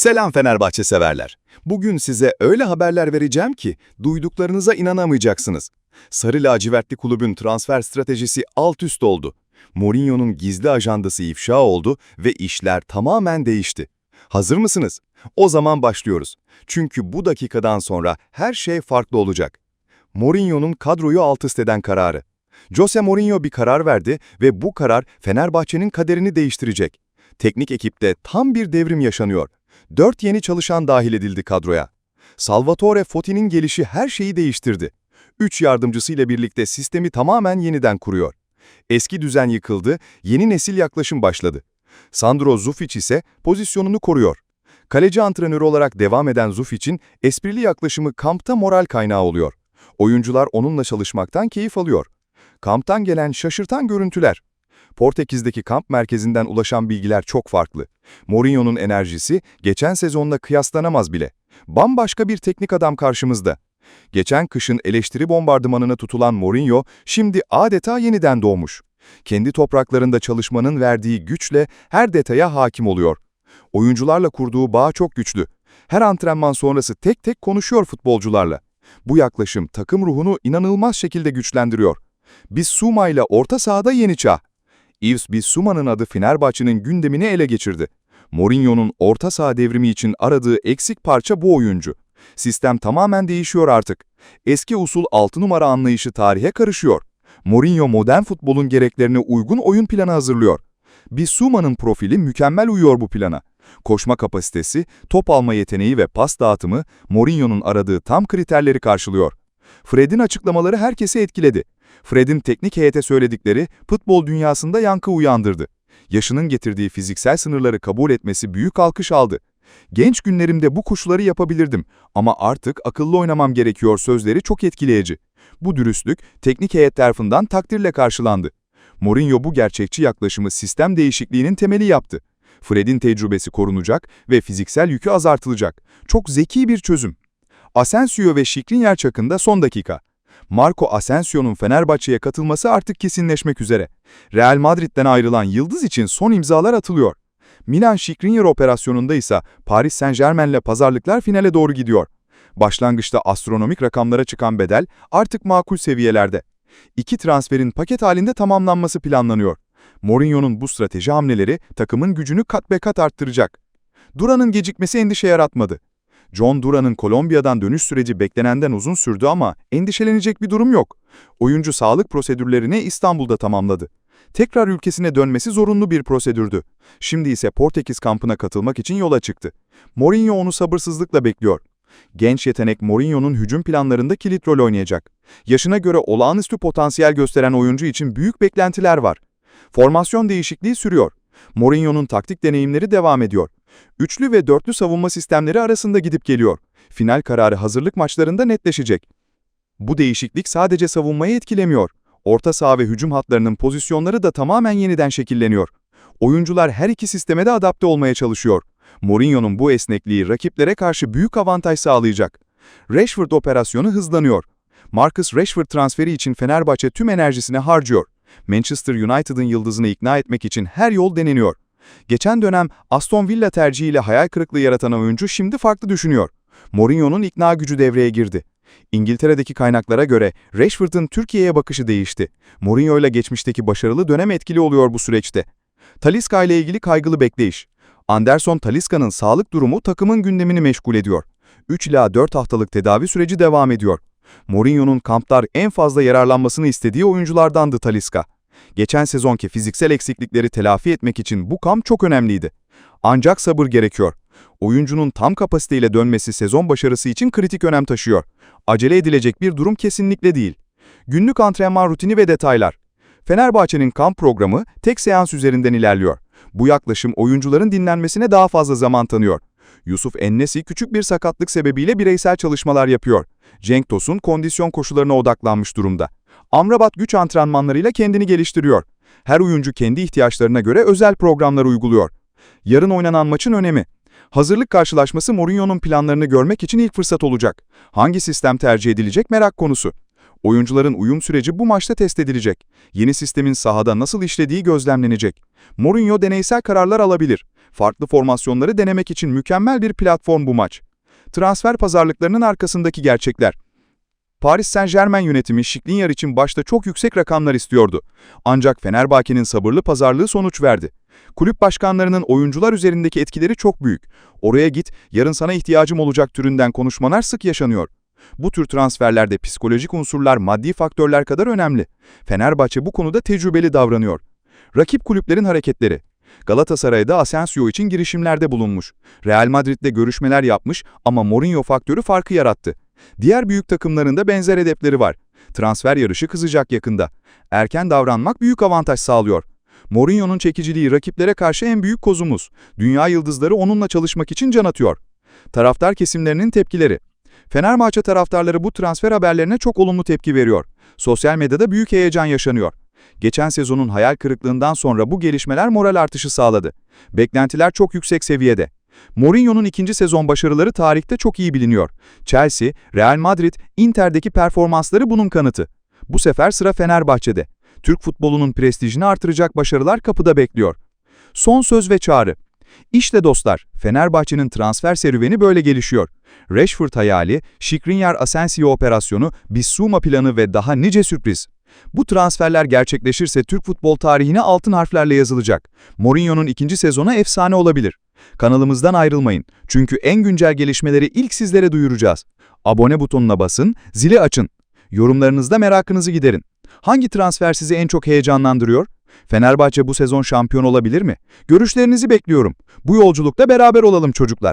Selam Fenerbahçe severler. Bugün size öyle haberler vereceğim ki duyduklarınıza inanamayacaksınız. Sarı lacivertli kulübün transfer stratejisi alt üst oldu. Mourinho'nun gizli ajandası ifşa oldu ve işler tamamen değişti. Hazır mısınız? O zaman başlıyoruz. Çünkü bu dakikadan sonra her şey farklı olacak. Mourinho'nun kadroyu alt üst eden kararı. Jose Mourinho bir karar verdi ve bu karar Fenerbahçe'nin kaderini değiştirecek. Teknik ekipte tam bir devrim yaşanıyor. Dört yeni çalışan dahil edildi kadroya. Salvatore Fotti'nin gelişi her şeyi değiştirdi. Üç yardımcısıyla birlikte sistemi tamamen yeniden kuruyor. Eski düzen yıkıldı, yeni nesil yaklaşım başladı. Sandro Zufic ise pozisyonunu koruyor. Kaleci antrenörü olarak devam eden Zufic'in esprili yaklaşımı kampta moral kaynağı oluyor. Oyuncular onunla çalışmaktan keyif alıyor. Kamptan gelen şaşırtan görüntüler. Portekiz'deki kamp merkezinden ulaşan bilgiler çok farklı. Mourinho'nun enerjisi geçen sezonla kıyaslanamaz bile. Bambaşka bir teknik adam karşımızda. Geçen kışın eleştiri bombardımanına tutulan Mourinho şimdi adeta yeniden doğmuş. Kendi topraklarında çalışmanın verdiği güçle her detaya hakim oluyor. Oyuncularla kurduğu bağ çok güçlü. Her antrenman sonrası tek tek konuşuyor futbolcularla. Bu yaklaşım takım ruhunu inanılmaz şekilde güçlendiriyor. Bissouma ile orta sahada yeni çağ. Yves Bissouma'nın adı Fenerbahçe'nin gündemini ele geçirdi. Mourinho'nun orta saha devrimi için aradığı eksik parça bu oyuncu. Sistem tamamen değişiyor artık. Eski usul 6 numara anlayışı tarihe karışıyor. Mourinho modern futbolun gereklerine uygun oyun planı hazırlıyor. Bissouma'nın profili mükemmel uyuyor bu plana. Koşma kapasitesi, top alma yeteneği ve pas dağıtımı Mourinho'nun aradığı tam kriterleri karşılıyor. Fred'in açıklamaları herkesi etkiledi. Fred'in teknik heyete söyledikleri futbol dünyasında yankı uyandırdı. Yaşının getirdiği fiziksel sınırları kabul etmesi büyük alkış aldı. Genç günlerimde bu kuşları yapabilirdim ama artık akıllı oynamam gerekiyor sözleri çok etkileyici. Bu dürüstlük teknik heyet tarafından takdirle karşılandı. Mourinho bu gerçekçi yaklaşımı sistem değişikliğinin temeli yaptı. Fred'in tecrübesi korunacak ve fiziksel yükü azaltılacak. Çok zeki bir çözüm. Asensio ve Şikrinyar çakında son dakika. Marco Asensio'nun Fenerbahçe'ye katılması artık kesinleşmek üzere. Real Madrid'den ayrılan Yıldız için son imzalar atılıyor. Milan Skriniar operasyonunda ise Paris Saint-Germain'le pazarlıklar finale doğru gidiyor. Başlangıçta astronomik rakamlara çıkan bedel artık makul seviyelerde. İki transferin paket halinde tamamlanması planlanıyor. Mourinho'nun bu strateji hamleleri takımın gücünü kat be kat arttıracak. Duran'ın gecikmesi endişe yaratmadı. John Duran'ın Kolombiya'dan dönüş süreci beklenenden uzun sürdü ama endişelenecek bir durum yok. Oyuncu sağlık prosedürlerini İstanbul'da tamamladı. Tekrar ülkesine dönmesi zorunlu bir prosedürdü. Şimdi ise Portekiz kampına katılmak için yola çıktı. Mourinho onu sabırsızlıkla bekliyor. Genç yetenek Mourinho'nun hücum planlarında kilit rol oynayacak. Yaşına göre olağanüstü potansiyel gösteren oyuncu için büyük beklentiler var. Formasyon değişikliği sürüyor. Mourinho'nun taktik deneyimleri devam ediyor. Üçlü ve dörtlü savunma sistemleri arasında gidip geliyor. Final kararı hazırlık maçlarında netleşecek. Bu değişiklik sadece savunmayı etkilemiyor. Orta saha ve hücum hatlarının pozisyonları da tamamen yeniden şekilleniyor. Oyuncular her iki sisteme de adapte olmaya çalışıyor. Mourinho'nun bu esnekliği rakiplere karşı büyük avantaj sağlayacak. Rashford operasyonu hızlanıyor. Marcus Rashford transferi için Fenerbahçe tüm enerjisini harcıyor. Manchester United'ın yıldızını ikna etmek için her yol deneniyor. Geçen dönem Aston Villa tercihiyle hayal kırıklığı yaratan oyuncu şimdi farklı düşünüyor. Mourinho'nun ikna gücü devreye girdi. İngiltere'deki kaynaklara göre Rashford'ın Türkiye'ye bakışı değişti. Mourinho ile geçmişteki başarılı dönem etkili oluyor bu süreçte. Talisca ile ilgili kaygılı bekleyiş. Anderson Talisca'nın sağlık durumu takımın gündemini meşgul ediyor. 3 ila 4 haftalık tedavi süreci devam ediyor. Mourinho'nun kamplar en fazla yararlanmasını istediği oyunculardandı Talisca. Geçen sezonki fiziksel eksiklikleri telafi etmek için bu kamp çok önemliydi. Ancak sabır gerekiyor. Oyuncunun tam kapasiteyle dönmesi sezon başarısı için kritik önem taşıyor. Acele edilecek bir durum kesinlikle değil. Günlük antrenman rutini ve detaylar. Fenerbahçe'nin kamp programı tek seans üzerinden ilerliyor. Bu yaklaşım oyuncuların dinlenmesine daha fazla zaman tanıyor. Yusuf Ennesi küçük bir sakatlık sebebiyle bireysel çalışmalar yapıyor. Cenk Tosun kondisyon koşularına odaklanmış durumda. Amrabat güç antrenmanlarıyla kendini geliştiriyor. Her oyuncu kendi ihtiyaçlarına göre özel programlar uyguluyor. Yarın oynanan maçın önemi. Hazırlık karşılaşması Mourinho'nun planlarını görmek için ilk fırsat olacak. Hangi sistem tercih edilecek merak konusu. Oyuncuların uyum süreci bu maçta test edilecek. Yeni sistemin sahada nasıl işlediği gözlemlenecek. Mourinho deneysel kararlar alabilir. Farklı formasyonları denemek için mükemmel bir platform bu maç. Transfer pazarlıklarının arkasındaki gerçekler. Paris Saint-Germain yönetimi Skriniar için başta çok yüksek rakamlar istiyordu. Ancak Fenerbahçe'nin sabırlı pazarlığı sonuç verdi. Kulüp başkanlarının oyuncular üzerindeki etkileri çok büyük. Oraya git, yarın sana ihtiyacım olacak türünden konuşmalar sık yaşanıyor. Bu tür transferlerde psikolojik unsurlar maddi faktörler kadar önemli. Fenerbahçe bu konuda tecrübeli davranıyor. Rakip kulüplerin hareketleri. Galatasaray'da Asensio için girişimlerde bulunmuş. Real Madrid'de görüşmeler yapmış ama Mourinho faktörü farkı yarattı. Diğer büyük takımların da benzer hedefleri var. Transfer yarışı kızacak yakında. Erken davranmak büyük avantaj sağlıyor. Mourinho'nun çekiciliği rakiplere karşı en büyük kozumuz. Dünya yıldızları onunla çalışmak için can atıyor. Taraftar kesimlerinin tepkileri. Fenerbahçe taraftarları bu transfer haberlerine çok olumlu tepki veriyor. Sosyal medyada büyük heyecan yaşanıyor. Geçen sezonun hayal kırıklığından sonra bu gelişmeler moral artışı sağladı. Beklentiler çok yüksek seviyede. Mourinho'nun ikinci sezon başarıları tarihte çok iyi biliniyor. Chelsea, Real Madrid, Inter'deki performansları bunun kanıtı. Bu sefer sıra Fenerbahçe'de. Türk futbolunun prestijini artıracak başarılar kapıda bekliyor. Son söz ve çağrı. İşte dostlar, Fenerbahçe'nin transfer serüveni böyle gelişiyor. Rashford hayali, Skriniar Asensio operasyonu, Bissouma planı ve daha nice sürpriz. Bu transferler gerçekleşirse Türk futbol tarihine altın harflerle yazılacak. Mourinho'nun ikinci sezonu efsane olabilir. Kanalımızdan ayrılmayın çünkü en güncel gelişmeleri ilk sizlere duyuracağız. Abone butonuna basın, zili açın. Yorumlarınızda merakınızı giderin. Hangi transfer sizi en çok heyecanlandırıyor? Fenerbahçe bu sezon şampiyon olabilir mi? Görüşlerinizi bekliyorum. Bu yolculukta beraber olalım çocuklar.